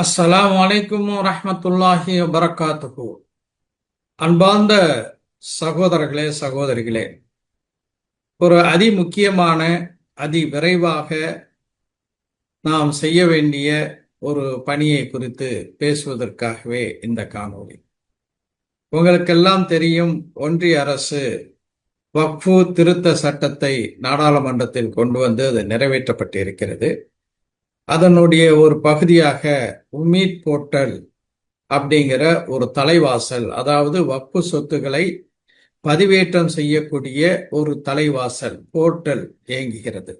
அஸ்ஸலாம் வலைக்கும் ரஹமத்துல்லாஹி வரகாத்துகு அன்பார்ந்த சகோதரர்களே சகோதரிகளே ஒரு அதி முக்கியமான அதி விரைவாக நாம் செய்ய வேண்டிய ஒரு பணியை குறித்து பேசுவதற்காகவே இந்த காணொளி. உங்களுக்கெல்லாம் தெரியும் ஒன்றிய அரசு வக்ஃபு திருத்த சட்டத்தை நாடாளுமன்றத்தில் கொண்டு வந்து அது நிறைவேற்றப்பட்டிருக்கிறது. அதனுடைய ஒரு பகுதியாக உமீட் போர்ட்டல் அப்படிங்கிற ஒரு தலைவாசல் அதாவது வப்பு சொத்துக்களை பதிவேற்றம் செய்யக்கூடிய ஒரு தலைவாசல் போர்ட்டல் இயங்குகிறது.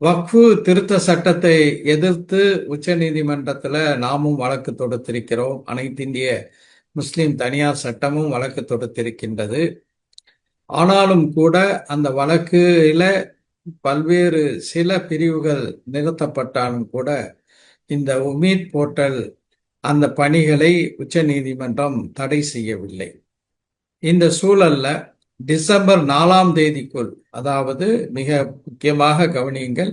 வக்ஃபு திருத்த சட்டத்தை எதிர்த்து உச்ச நீதிமன்றத்தில் நாமும் வழக்கு தொடுத்திருக்கிறோம். அனைத்து இந்திய முஸ்லிம் தனியார் சட்டமும் வழக்கு தொடுத்திருக்கின்றது. ஆனாலும் கூட அந்த வழக்கில் பல்வேறு சில பிரிவுகள் நிறுத்தப்பட்டாலும் கூட இந்த உமீத் போர்ட்டல் அந்த பணிகளை உச்ச நீதிமன்றம் தடை செய்யவில்லை. இந்த சூழல்ல டிசம்பர் நாலாம் தேதிக்குள் அதாவது மிக முக்கியமாக கவனியுங்கள்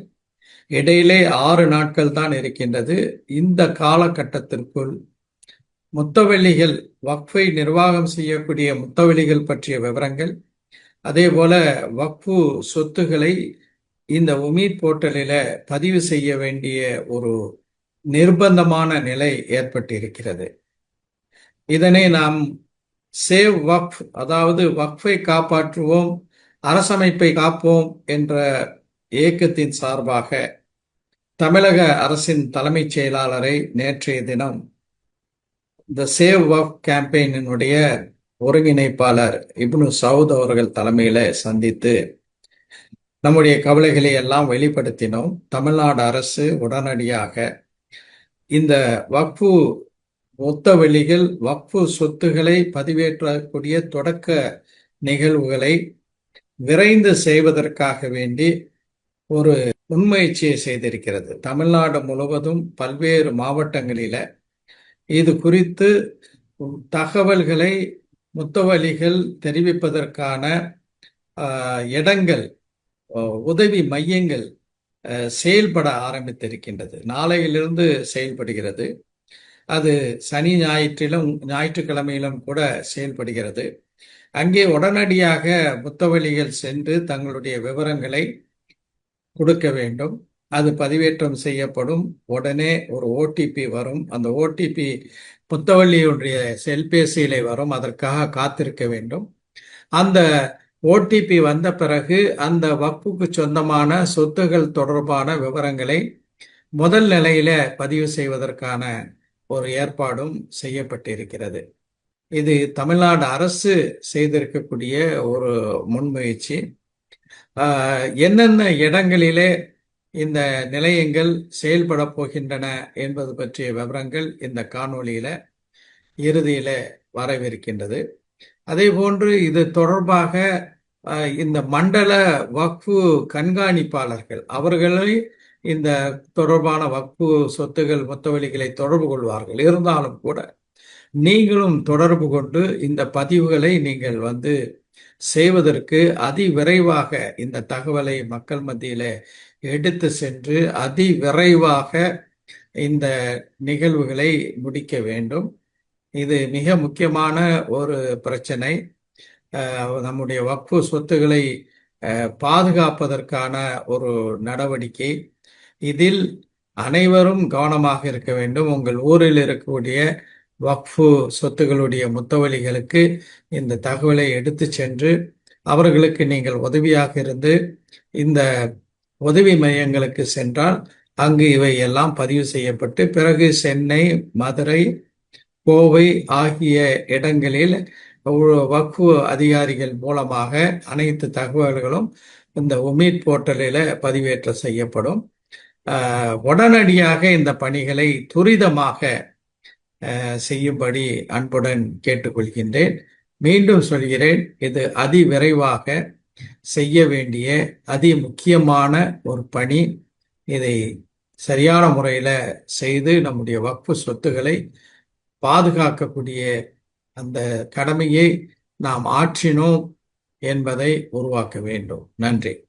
இடையிலே ஆறு நாட்கள் தான் இருக்கின்றது. இந்த காலகட்டத்திற்குள் முத்தவெளிகள் வக்ஃபை நிர்வாகம் செய்யக்கூடிய முத்தவெளிகள் பற்றிய விவரங்கள் அதே போல வக்ஃபு சொத்துகளை இந்த உமீத் போர்ட்டலில் பதிவு செய்ய வேண்டிய ஒரு நிர்பந்தமான நிலை ஏற்பட்டிருக்கிறது. இதனை நாம் சேவ் வக்ஃப் அதாவது வக்ஃபை காப்பாற்றுவோம் அரசமைப்பை காப்போம் என்ற இயக்கத்தின் சார்பாக தமிழக அரசின் தலைமைச் செயலாளரை நேற்றைய தினம் த சேவ் வக் கேம்பெயினினுடைய ஒருங்கிணைப்பாளர் இப்னு சவுத் அவர்கள் தலைமையில சந்தித்து நம்முடைய கவலைகளை எல்லாம் வெளிப்படுத்தினோம். தமிழ்நாடு அரசு உடனடியாக இந்த வக்ஃபு மொத்த வெளிகள் வக்ஃபு சொத்துக்களை பதிவேற்றக்கூடிய தொடக்க நிகழ்வுகளை விரைந்து செய்வதற்காக வேண்டி ஒரு முன்முயற்சியை செய்திருக்கிறது. தமிழ்நாடு முழுவதும் பல்வேறு மாவட்டங்களில இது குறித்து தகவல்களை முத்தவழிகள் தெரிவிப்பதற்கான இடங்கள் உதவி மையங்கள் செயல்பட ஆரம்பித்திருக்கின்றது. நாளையிலிருந்து செயல்படுகிறது. அது சனி ஞாயிற்றிலும் ஞாயிற்றுக்கிழமையிலும் கூட செயல்படுகிறது. அங்கே உடனடியாக முத்தவழிகள் சென்று தங்களுடைய விவரங்களை கொடுக்க வேண்டும். அது பதிவேற்றம் செய்யப்படும். உடனே ஒரு ஓடிபி வரும். அந்த ஓடிபி புத்தவள்ளியுடைய செல்பேசியிலே வரும். அதற்காக காத்திருக்க வேண்டும். அந்த ஓடிபி வந்த பிறகு அந்த வப்புக்கு சொந்தமான சொத்துகள் தொடர்பான விவரங்களை முதல் நிலையில பதிவு செய்வதற்கான ஒரு ஏற்பாடும் செய்யப்பட்டிருக்கிறது. இது தமிழ்நாடு அரசு செய்திருக்கக்கூடிய ஒரு முன்முயற்சி. என்னென்ன இடங்களிலே இந்த நிலையங்கள் செயல்பட போகின்றன என்பது பற்றிய விவரங்கள் இந்த காணொலியில இறுதியில வரவிருக்கின்றது. அதே போன்று இது தொடர்பாக இந்த மண்டல வக்ஃபு கண்காணிப்பாளர்கள் அவர்களை இந்த தொடர்பான வக்ஃபு சொத்துகள் முத்தவெளிகளை தொடர்பு கொள்வார்கள். இருந்தாலும் கூட நீங்களும் தொடர்பு கொண்டு இந்த பதிவுகளை நீங்கள் வந்து செய்வதற்கு அதி விரைவாக இந்த தகவலை மக்கள் மத்தியில எடுத்து சென்று அதி விரைவாக இந்த நிகழ்வுகளை முடிக்க வேண்டும். இது மிக முக்கியமான ஒரு பிரச்சனை. நம்முடைய வக்ஃபு சொத்துக்களை பாதுகாப்பதற்கான ஒரு நடவடிக்கை. இதில் அனைவரும் கவனமாக இருக்க வேண்டும். உங்கள் ஊரில் இருக்கக்கூடிய வக்ஃபு சொத்துகளுடைய முத்தவழிகளுக்கு இந்த தகவலை எடுத்து சென்று அவர்களுக்கு நீங்கள் உதவியாக இருந்து இந்த உதவி மையங்களுக்கு சென்றால் அங்கு இவை எல்லாம் பதிவு செய்யப்பட்டு பிறகு சென்னை மதுரை கோவை ஆகிய இடங்களில் வக்ஃபு அதிகாரிகள் மூலமாக அனைத்து தகவல்களும் இந்த உமீட் போர்ட்டலில் பதிவேற்ற செய்யப்படும். உடனடியாக இந்த பணிகளை துரிதமாக செய்யும்படி அன்புடன் கேட்டுக்கொள்கின்றேன். மீண்டும் சொல்கிறேன் இது அதி விரைவாக செய்ய வேண்டிய அதி முக்கியமான ஒரு பணி. இதை சரியான முறையில் செய்து நம்முடைய வக்ஃபு சொத்துக்களை பாதுகாக்கக்கூடிய அந்த கடமையை நாம் ஆற்றினோம் என்பதை உருவாக்க வேண்டும். நன்றி.